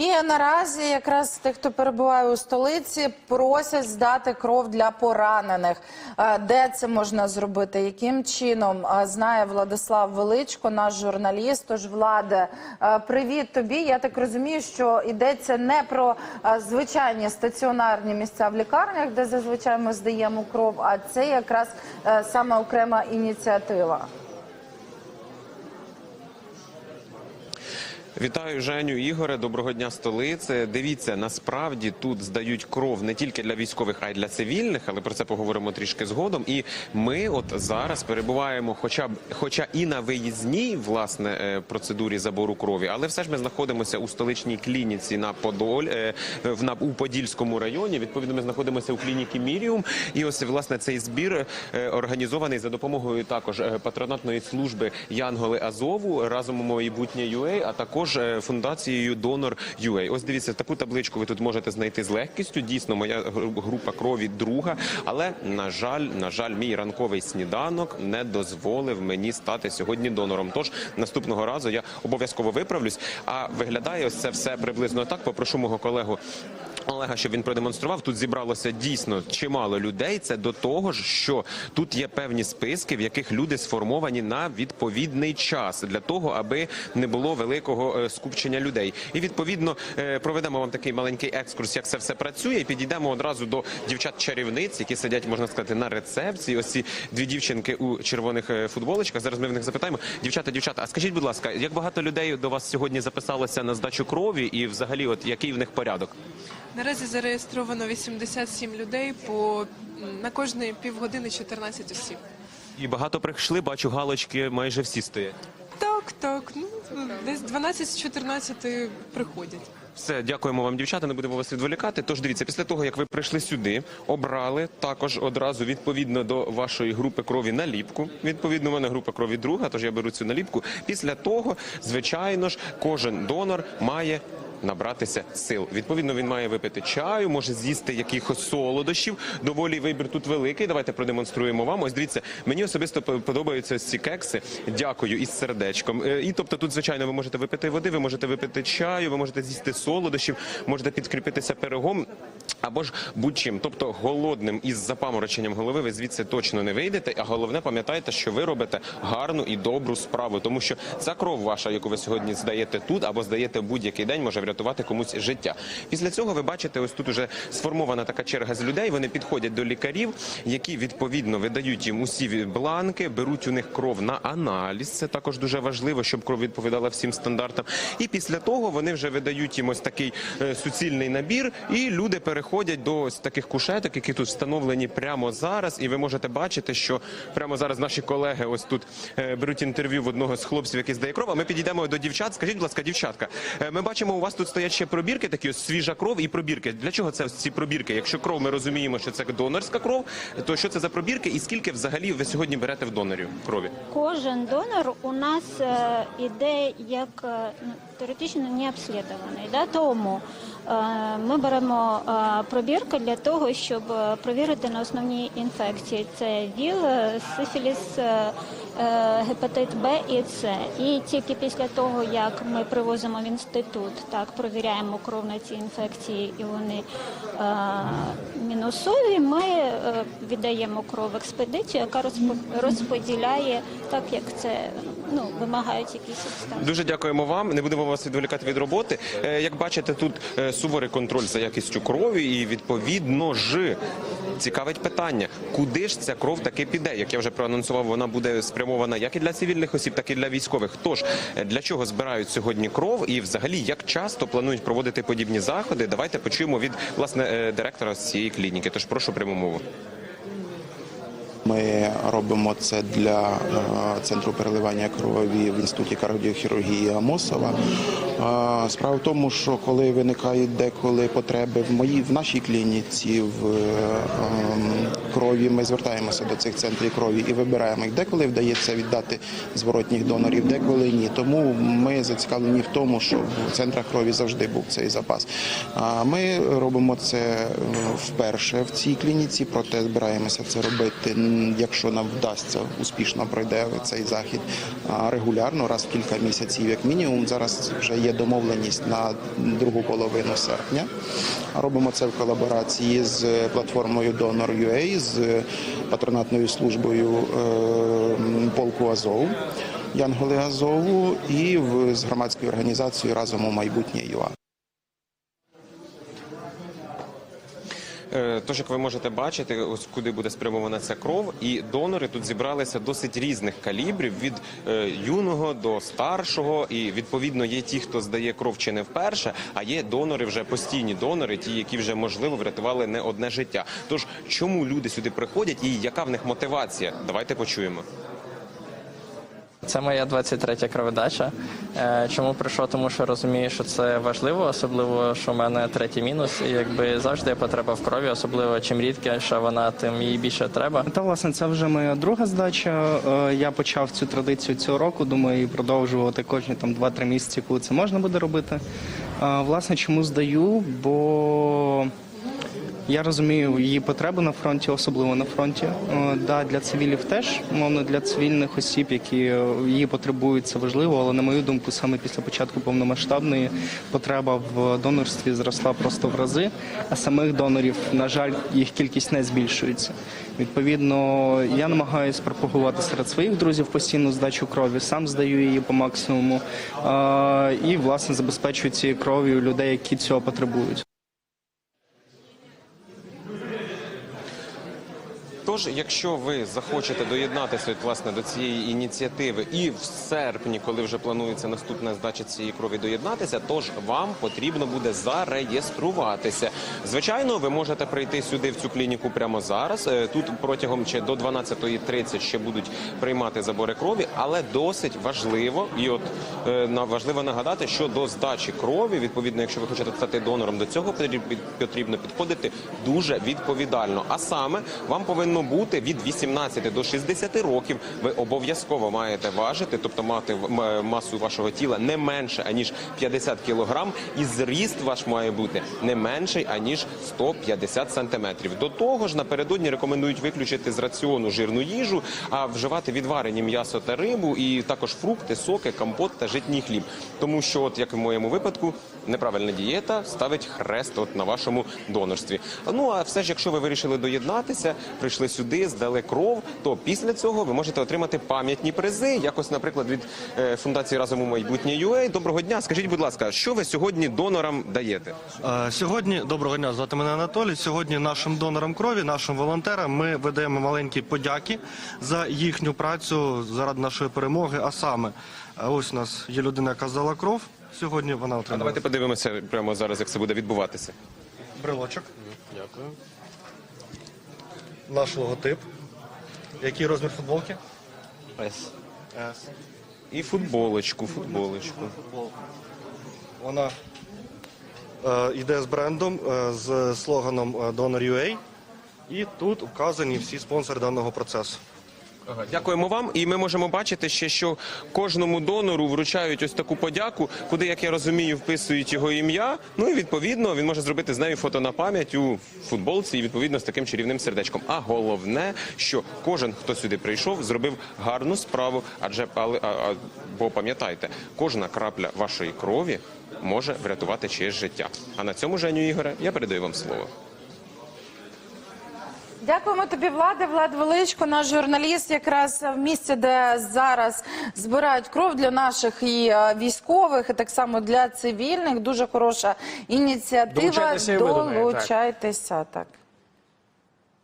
І наразі якраз тих, хто перебуває у столиці, просять здати кров для поранених. Е, Де це можна зробити? Яким чином Е, знає Владислав Величко, наш журналіст. Тож владе, е, привіт тобі. Я так розумію, що йдеться не про звичайні стаціонарні місця в лікарнях, де зазвичай ми здаємо кров, а це якраз саме окрема ініціатива. Вітаю Женю Ігоре. Доброго дня, столице. Дивіться, насправді тут здають кров не тільки для військових, а й для цивільних, але про це поговоримо трішки згодом. І ми, от зараз, перебуваємо, хоча б, хоча і на виїзній власне е, процедурі забору крові, але все ж ми знаходимося у столичній клініці на Подоль е, в на у Подільському районі. Відповідно, ми знаходимося у клініці Міріум. І ось власне цей збір е, організований за допомогою також патронатної служби Янголи Азову разом у майбутнє UA, а також е, фундацією Донор UA. Ось дивіться, таку табличку ви тут можете знайти з легкістю. Дійсно, моя група крові друга. Але на жаль, на жаль, мій ранковий сніданок не дозволив мені стати сьогодні донором. Тож наступного разу я обов'язково виправлюсь. А виглядає ось це все приблизно так. Попрошу мого колегу. Олега, щоб він продемонстрував, тут зібралося дійсно чимало людей. Це до того ж, що тут є певні списки, в яких люди сформовані на відповідний час для того, аби не було великого е, скупчення людей. І відповідно е, проведемо вам такий маленький екскурс, як це все працює. І підійдемо одразу до дівчат-чарівниць, які сидять, можна сказати, на рецепції. Ось ці дві дівчинки у червоних е, футболочках. Зараз ми в них запитаємо. Дівчата, дівчата, а скажіть, будь ласка, як багато людей до вас сьогодні записалося на здачу крові, і взагалі, от який в них порядок? Наразі зареєстровано 87 людей по на кожної півгодини 14 осіб. І багато прийшли, бачу, галочки майже всі стоять. Так, так. Ну десь 12 з 14 приходять. Все, дякуємо вам, дівчата. Не будемо вас відволікати. Тож дивіться, після того як ви прийшли сюди, обрали також одразу відповідно до вашої групи крові наліпку. Відповідно, у мене група крові друга, тож я беру цю наліпку. Після того, звичайно ж, кожен донор має. Набратися сил. Відповідно, він має випити чаю, може з'їсти якихось солодощів. Доволі вибір тут великий. Давайте продемонструємо вам. Ось дивіться, мені особисто по- подобаються ці кекси. Дякую із сердечком. Е, І тобто, тут звичайно ви можете випити води, ви можете випити чаю, ви можете з'їсти солодощів, можете підкріпитися пирогом. Або ж будь-чим, тобто голодним із запамороченням голови, ви звідси точно не вийдете. А головне, пам'ятайте, що ви робите гарну і добру справу, тому що ця кров ваша, яку ви сьогодні здаєте тут або здаєте будь-який день, може врятувати комусь життя. Після цього ви бачите, ось тут уже сформована така черга з людей. Вони підходять до лікарів, які відповідно видають їм усі бланки, беруть у них кров на аналіз. Це також дуже важливо, щоб кров відповідала всім стандартам. І після того вони вже видають їм ось такий е, суцільний набір, і люди переходять до ось таких кушеток, які тут встановлені прямо зараз. І ви можете бачити, що прямо зараз наші колеги ось тут е, беруть інтерв'ю в одного з хлопців, який здає кров. А ми підійдемо до дівчат. Скажіть, будь ласка, дівчатка, е, ми бачимо, у вас тут стоять ще пробірки, такі ось свіжа кров і пробірки. Для чого це ці пробірки? Якщо кров, ми розуміємо, що це донорська кров, то що це за пробірки, і скільки взагалі ви сьогодні берете в донорів крові? Кожен донор у нас е, іде як е, ну, теоретично не обслідуваний. Да? Тому е, ми беремо е, пробірку для того, щоб провірити на основні інфекції. Це ВІЛ, е, сифіліс, гепатит Б і С. І тільки після того, як ми привозимо в інститут, так провіряємо кров на ці інфекції, і вони е, мінусові, ми е, віддаємо кров в експедицію, яка розпо- розподіляє так, як це ну, вимагають якісь обставини. Дуже дякуємо вам. Не будемо вас відволікати від роботи. Е, Як бачите, тут е, суворий контроль за якістю крові, і відповідно ж цікавить питання, куди ж ця кров таки піде? Як я вже проанонсував, вона буде спрямована як і для цивільних осіб, так і для військових. Тож е, для чого збирають сьогодні кров, і взагалі як часто планують проводити подібні заходи? Давайте почуємо від власне е, директора цієї клініки. Тож прошу пряму мову. Ми робимо це для е, центру переливання крові в інституті кардіохірургії Амосова. Справа в тому, що коли виникають деколи потреби в моїй в нашій клініці в е, ем, крові, ми звертаємося до цих центрів крові і вибираємо їх. Деколи вдається віддати зворотніх донорів, деколи ні. Тому ми зацікавлені в тому, щоб в центрах крові завжди був цей запас. Ми робимо це е, вперше в цій клініці, проте збираємося це робити, якщо нам вдасться успішно пройде цей захід регулярно, раз в кілька місяців, як мінімум. Зараз вже є є домовленість на другу половину серпня. Робимо це в колаборації з платформою Donor.ua, з патронатною службою е, полку Азов. Янголи Азову і з громадською організацією разом у майбутнє ЮА. Тож, як ви можете бачити, ось куди буде спрямована ця кров, і донори тут зібралися досить різних калібрів від е, юного до старшого. І відповідно є ті, хто здає кров чи не вперше, а є донори вже постійні донори, ті, які вже можливо врятували не одне життя. Тож чому люди сюди приходять і яка в них мотивація? Давайте почуємо. Це моя 23-я кроводача. Е, Чому прийшов? Тому що розумію, що це важливо, особливо, що в мене третій мінус. І якби завжди є потреба в крові, особливо чим рідкіша вона, тим їй більше треба. Та власне це вже моя друга здача. Е, Я почав цю традицію цього року. Думаю, її продовжувати кожні там 2-3 місяці, коли це можна буде робити. Е, Власне, чому здаю? Бо я розумію її потребу на фронті, особливо на фронті. Е, Да, для цивілів теж, мовно, для цивільних осіб, які е, її потребують, це важливо. Але на мою думку, саме після початку повномасштабної потреба в донорстві зросла просто в рази. А самих донорів, на жаль, їх кількість не збільшується. Відповідно, я намагаюся пропагувати серед своїх друзів постійну здачу крові, сам здаю її по максимуму е, і власне забезпечую цією кров'ю людей, які цього потребують. Тож, якщо ви захочете доєднатися власне до цієї ініціативи, і в серпні, коли вже планується наступна здача цієї крові, доєднатися, тож вам потрібно буде зареєструватися. Звичайно, ви можете прийти сюди в цю клініку прямо зараз. Е, Тут протягом ще до 12.30 ще будуть приймати забори крові, але досить важливо і от е, важливо нагадати, що до здачі крові, відповідно, якщо ви хочете стати донором, до цього потрібно підходити дуже відповідально. А саме вам повинно бути від 18 до 60 років. Ви обов'язково маєте важити, тобто мати масу вашого тіла не менше аніж 50 кілограм, і зріст ваш має бути не менший аніж 150 сантиметрів. До того ж, напередодні рекомендують виключити з раціону жирну їжу, а вживати відварені м'ясо та рибу, і також фрукти, соки, компот та житній хліб. Тому що, от як в моєму випадку, неправильна дієта ставить хрест от на вашому донорстві. Ну а все ж, якщо ви вирішили доєднатися, прийшли сюди, здали кров, то після цього ви можете отримати пам'ятні призи. Якось, наприклад, від е, фундації разом у майбутнє UA. Доброго дня. Скажіть, будь ласка, що ви сьогодні донорам даєте? Е, Сьогодні доброго дня, звати мене Анатолій. Сьогодні нашим донорам крові, нашим волонтерам, ми видаємо маленькі подяки за їхню працю заради нашої перемоги. А саме, е, ось у нас є людина, яка здала кров. Сьогодні вона А отримала давайте подивимося прямо зараз, як це буде відбуватися. брелочок. Дякую. Наш логотип. Який розмір футболки? С. С. І футболочку, футболочку. Вона е, йде з брендом, е, з слоганом е, Donor.ua. І тут вказані всі спонсори даного процесу. Дякуємо вам. І ми можемо бачити ще, що кожному донору вручають ось таку подяку, куди, як я розумію, вписують його ім'я. Ну і відповідно він може зробити з нею фото на пам'ять у футболці, і відповідно з таким чарівним сердечком. А головне, що кожен, хто сюди прийшов, зробив гарну справу. Адже але бо пам'ятайте, кожна крапля вашої крові може врятувати чиєсь життя. А на цьому Женю Ігоре я передаю вам слово. Дякуємо тобі, Влади. Влад Величко, наш журналіст, якраз в місці, де зараз збирають кров для наших і е, військових, і так само для цивільних. Дуже хороша ініціатива. Долучайтеся і ви до неї, так. Долучайтеся, так.